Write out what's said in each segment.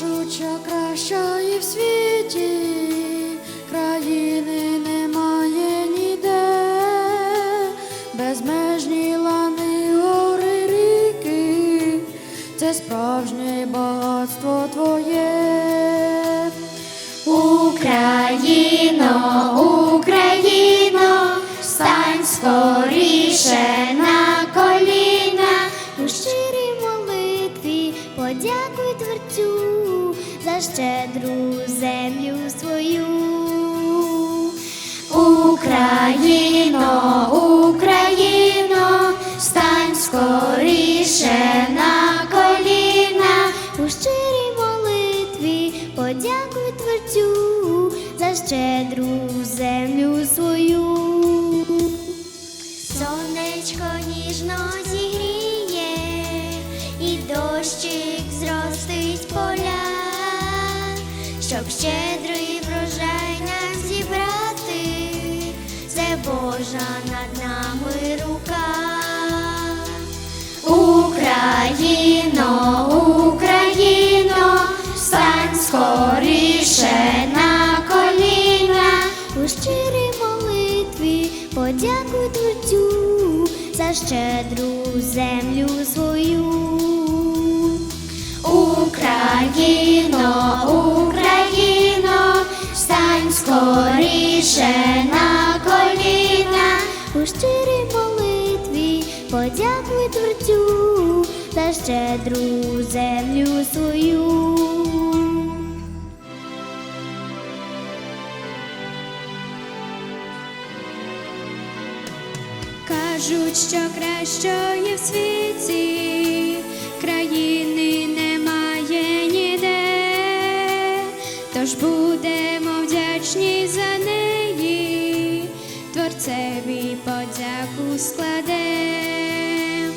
кажуть, що кращої в світі країни немає ніде, безмежні лани, гори, ріки, це справжнє багатство твоє. Україно, За щедру землю свою. Україно, Україно, стань скоріше на коліна, у щирій молитві подякуй Творцю за щедру землю свою. Сонечко ніжно зігріє, і дощик щоб щедрий врожай нам зібрати, це Божа над нами рука. Україно, Україно, стань скоріше на коліна, у щирій молитві подякуй Творцю за щедру землю свою. Щирій молитві подякуй Творцю за щедру землю свою. Кажуть, що кращої в світі країни немає ніде, тож будемо вдячні за неї, творцеві подяку складем.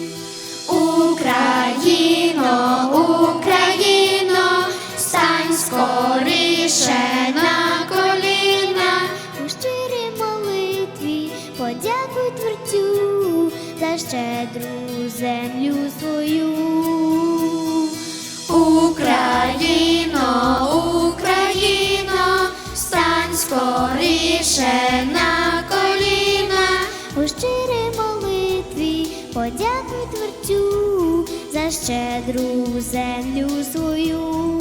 Україно, Україно, стань скоріше на коліна, у щирій молитві подякуй Творцю за щедру землю свою. Україно, Україно, стань скоріше на подякуй творцю за щедру землю свою.